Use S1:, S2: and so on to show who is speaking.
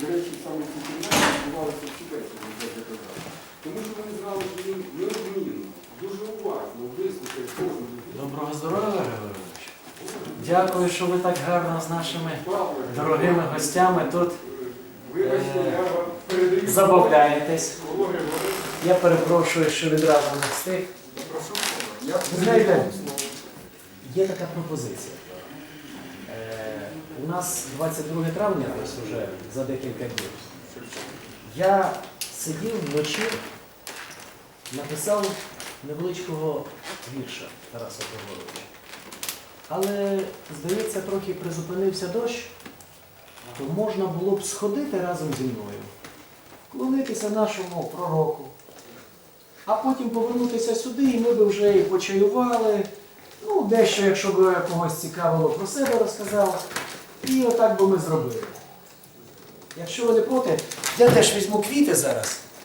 S1: до речі, саме в цій кімнаті відбувалися всі бесіди, як я казав. Тому що вони знали, що він неодмінно, дуже уважно вислухає кожну людину.
S2: Доброго здоров'я, Григорович. Дякую, що ви так гарно з нашими дорогими гостями тут
S1: Вибачте, я вам передаю
S2: забавляєтесь.
S1: Григорій.
S2: Я перепрошую, що відразу не встиг.
S1: Прошу, я
S2: знаєте, є така пропозиція. У нас 22 травня, ось уже за декілька днів. Я сидів вночі, написав невеличкого вірша Тараса Григоровича. Але, здається, трохи призупинився дощ, то можна було б сходити разом зі мною, клонитися нашому пророку, а потім повернутися сюди, і ми б вже і почаювали. Ну, дещо, якщо б когось цікавило про себе розказав. І отак би ми зробили. Якщо ви не проти, я теж візьму квіти зараз